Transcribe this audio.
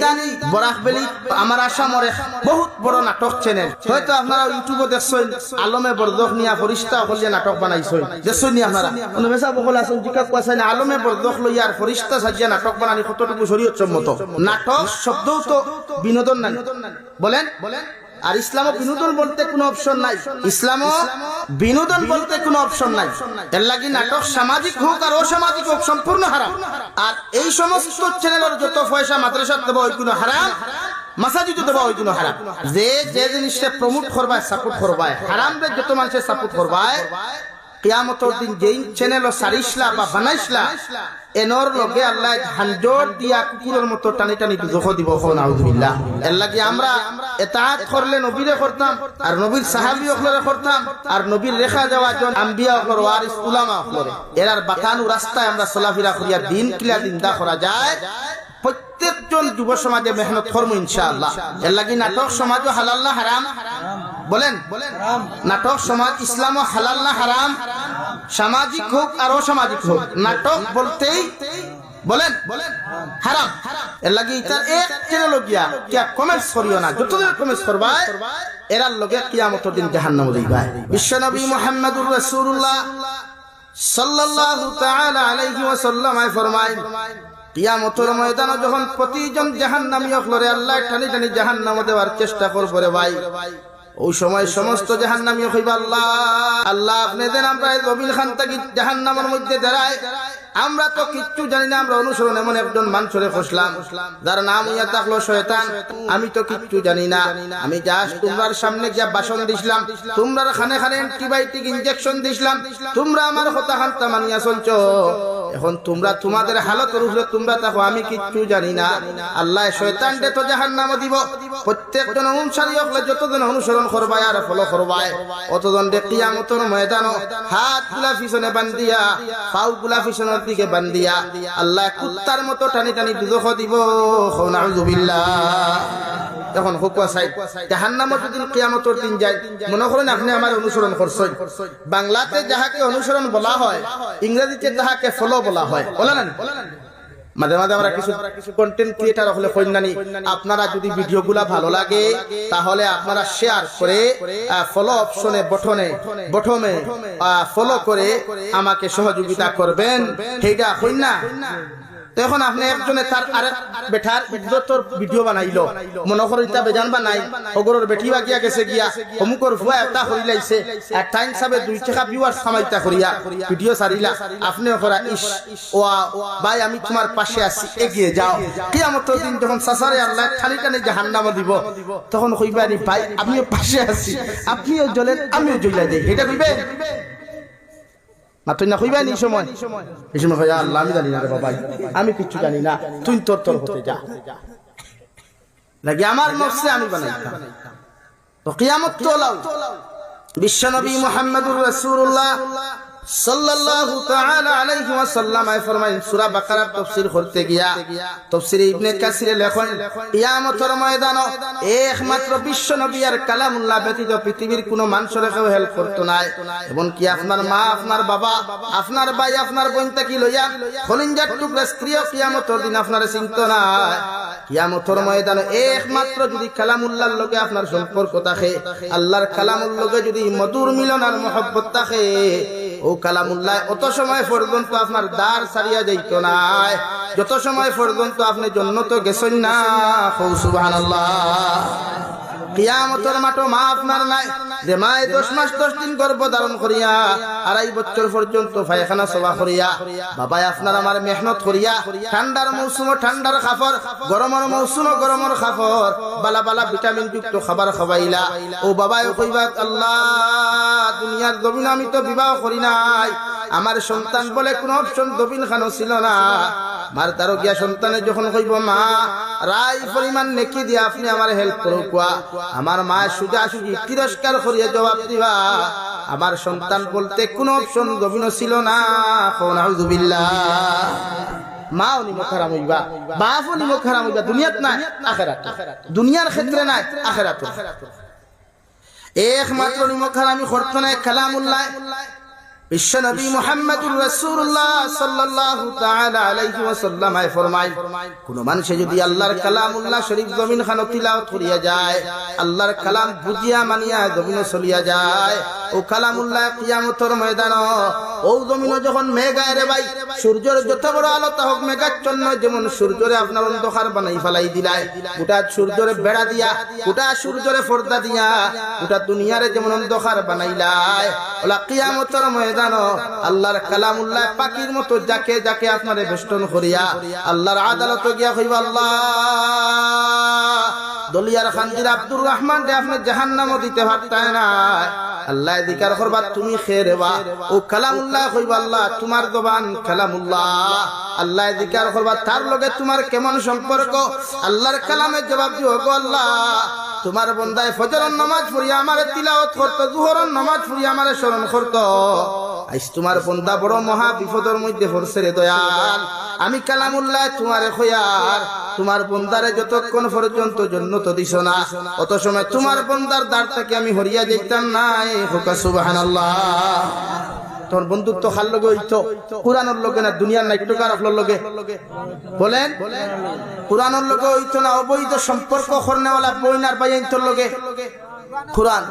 ইদানি বরাকবেলি বহুত বড় নাটক চ্যানেল হয়তো আপনারা ইউটিউবে দেখছেন আলমে বরদক নিয়া ফরিস্তা হলিয়া নাটক বানাইছেন দেখছেন নি আপনারা? অনুবেশা বকল আলমে বরদক লইয়ার ফরিস্তা সাজিয়া নাটক বানানি কতটুকু শরীয়ত নাটক শব্দও তো বিনোদন নাই বলেন বলেন? আর ইসলাম বিনোদন বলতে কোনো অপশন নাই। ইসলাম বিনোদন বলতে কোনো অপশন নাই। এর লাগি নাটক সামাজিক হোক আর অসামাজিক হোক, সম্পূর্ণ হারাম। আর এই সমস্ত চ্যানেলের যত পয়সা মাদ্রাসার দেবো ওই কোনো হারাম ওই জন্য যে যে জিনিসটা প্রমোট করবায় সাপোর্ট করবায়, হারাম যত মানুষের সাপোর্ট করবায় কিয়ামতর দিন যেই চ্যানেল সারিসলা বা বানাইসলা, এনর লগে আল্লাহ হানজর দিয়া কুকুরের মতো টানি টানি দুঃখ দিব নাউজুবিল্লাহ। এর লাগি আমরা এতাহাত করলে নবীরে করতাম, আর নবীর সাহাবি অকলরে করতাম, আর নবীর রেখা যাওয়া জন আম্বিয়া অকলর ওয়ারিস, উলামা অকলরে এরার বাতানু রাস্তায় আমরা চলাফেরা করিয়া দিন কিলা দিনদা করা যায়। প্রত্যেকজন যুব সমাজে মেহনত করব ইনশাআল্লাহ। এর লাগি নাটক সমাজ হালাল না হারাম? বলেন নাটক সমাজ ইসলাম হালাল না হারাম? সামাজিক হোক আর অসামাজিক হোক, নাটক বলতেই বলেন বলেন, হারাম। এর লাগি ইতার এক চ্যানেল গিয়া কিয়া কমেন্টস করিও না। যতদিন কমেন্টস করবা এরার লগে কিয়ামতের দিন জাহান্নাম দিবা বিশ্বনবী মুহাম্মদুর রাসূলুল্লাহ সাল্লাল্লাহু তাআলা আলাইহি ওয়াসাল্লাম ফরমায়, কিয়ামতের ময়দানে যখন প্রতিজন জাহান্নামী অকলরে আল্লাহ টানি টানি জাহান্নাম দেওয়ার চেষ্টা করব রে ভাই ওই সময় সমস্ত জাহান্নামী হইবা আল্লাহ। আল্লাহ আপনি দেন, আমরা রবিল খান মধ্যে দাঁড়ায়। আমরা তো কিচ্ছু জানি না, আমরা অনুসরণ এমন একজন মানুষরে ফসলাম, যার নাম ইয়া থাকল শয়তান। আমি তো কিচ্ছু জানি না। আমি জাস্ট তোমার সামনে যা বাসন দিছিলাম তোমরা খানে খানে অ্যান্টিবায়োটিক ইনজেকশন দিছিলাম, তোমরা আমার কথা খান্তা মানিয়া চলছো। এখন তোমরা তোমাদের হালতের উপরে তোমরা থাকো আমি কিচ্ছু জানি না। আল্লাহ শয়তান দে তো জাহান নাম দিব। প্রত্যেকজন অনুসারী হলে যতজন অনুসরণ করবায় আর ফলো করবায় অতজন দে কিয়ামতর ময়দান হাতগুলা পিছনে বান্দিয়া পাও গুলা পিছনের দিকে বান্দিয়া আল্লাহ কুত্তার মতো টানি টানি দুদখ দিব। নাউজুবিল্লাহ। এখন হুকুয়া সাহেব জাহান্নামর যদি কিয়ামতর দিন যায়। মনে করেন আপনি আমার অনুসরণ করছেন। বাংলাতে যাহাকে অনুসরণ বলা হয়, ইংরেজিতে যাহাকে ফলো বলা হয়। বলা না? মাঝে মাঝে আমরা কিছু কন্টেন্ট ক্রিয়েটার হলে কন্যানি আপনারা যদি ভিডিও গুলা ভালো লাগে, তাহলে আপনারা শেয়ার করে ফলো অপশনে বটনে বটমে ফলো করে আমাকে সহযোগিতা করবেন। সেইটা কন্যা তখন আপনি একজনে তার আরেক বেঠার ইজ্জতর ভিডিও বানাইলো। মনে করো ইতা বেজান বানাই, অগরের বেটি বাগিয়া গেছে গিয়া অমুকর ভুয়া এটা করি লাইছে আর টাইম হিসাবে দুই টাকা ভিউয়ার সামাইতা করিয়া ভিডিও সারিলা আপনি করা ইস, ওয়া, ভাই, আমি তোমার পাশে আছি, এগিয়ে যাও। কিয়ামতের দিন যখন সাসারে আল্লাহ খালি টানে জাহান্নাম দিব, তখন কইবানি ভাই, আমিও পাশে আছি, আপনিও জ্বলেন, আমিও জ্বলা দেই এটা কইবে? না নি সময়? এই সময় কইয়া আল্লাহ আমি জানি না রে বাবাই। আমি কিচ্ছু জানি না। তুই তোর তোর হতে যা। লাগে আমার নফসে আমি বানাইতাম। তো কিয়ামত তো বিশ্বনবী মোহাম্মদুর রাসূলুল্লাহ সাল্লাল্লাহু তাআলা আলাইহি ফরমাইন, সূরা তাফসীর করতে গিয়া ইবনে কিয়ামতের ময়দান একমাত্র বিশ্ব নবী আর কালামুল্লাহ ব্যতীত পৃথিবীর কোনো মানুষের কেউ হেল্প করতো না এবং কি আপনার মা, আপনার বাবা, আপনার ভাই, আপনার বোন তাকি লইয়া খলিঞ্জার টুকরা স্ত্রী কিয়ামতের দিন আপনার চিন্ত না। কিয়ামতের ময়দানে একমাত্র যদি কালামুল্লাহর লগে আপনার সম্পর্ক থাকে, আল্লাহর কালামুল লগে যদি মধুর মিলন আর মহব্বত থাকে ও কালামুল্লাহ, অত সময় পর্যন্ত আপনার দ্বার সারিয়া যাইতো না যত সময় পর্যন্ত আপনি জন্য তো গেছেন না সুবাহ কিয়ামতের মাঠো মা আপনার নাই। যে মায়ে দশ মাস, দশ দিন গর্ভ ধারণ করিয়া, আড়াই বছর পর্যন্ত পায়খানা সভা করিয়া, বাবাই আপনার আমার মেহনত করিয়া, ঠান্ডার মৌসুম ঠান্ডার খাফর, গরমের মৌসুম গরমের খাফর, বালা বালা ভিটামিন যুক্ত খাবার খাবাইলা ও বাবাই কইবা আল্লাহ দুনিয়ার জমিন আমি তো বিবাহ করি নাই। আমার সন্তান বলে কোন অপশন দবিন খানো ছিল না। মার তারও গিয়া সন্তানের যখন কইব মা রাই পরিমাণ নেকি দিয়ে আপনি আমার হেল্প করো কুয়া আমার মা সুজা সুজি তিরস্কার করিয়া জবাব দিবা। আমার সন্তান বলতে কোন অপশন গভীর ছিল না। মা উনি মুখারাম হইবা বাপ উনি মুখারাম হইবা, দুনিয়াত নাই, আখেরাত। দুনিয়ার ক্ষেত্রে নাই, আখেরাত একমাত্র নিমখারামি করতো না কালামুল্লাহ। যদি চলিয়া যায় ভাই, সূর্যের যত বড় আলো তা হোক যেমন সূর্যরে আপনার অন্ধকার বানাই ফেলাই দিলাই গোটা সূর্যরে বেড়া দিয়া, গোটা সূর্যরে পর্দা দিয়া, গোটা দুনিয়ারে যেমন অন্ধকার বানাইলাই ওলা কিয়ামতের ময়দান আল্লাহর কালামুল্লাহ পাখির মতো যাকে যাকে আপনারে বেষ্টন করিয়া আল্লাহর আদালত গিয়া হইব আল্লাহ, দলিয়ার খানজির আব্দুর রহমান রে আপনি জাহান্নামও দিতে পারতায় না। আল্লাহ দিকার করবা তুমি খেরেবা ও কালামুল্লাহ কইবা, আল্লাহ, তোমার দবান কালামুল্লাহ। আল্লাহ দিকার করবা তার লগে তোমার কেমন সম্পর্ক? আল্লাহর কালামের জবাব দিও গো আল্লাহ। তোমার বন্দায় ফজরের নামাজ পড়িয়া আমারে তিলাওয়াত করতো, জোহরের নামাজ পড়িয়া আমারে স্মরণ করতো। আইস তোমার বন্দা বড় মহা বিপদের মধ্যে পড়ছে রে দয়াল। আমি কালামুল্লাহ তোমারে খয়ার। তোমার বন্দারে যতক্ষণ পর্যন্ত জন্য তো দিছ না, অত সময় তোমার বন্দার দ্বার থেকে আমি হরিয়া যেতাম নাই হোকা সুবহানাল্লাহ। তোর বন্ধুত্ব খার লগে হইতো? কোরআনের লগে না দুনিয়ার নাট্যকার আপনার লগে? বলেন, কোরআনের লগে হইতো না অবৈধ সম্পর্ক করনেওয়ালা বইনার বাইন তোর লগে? কোরআন।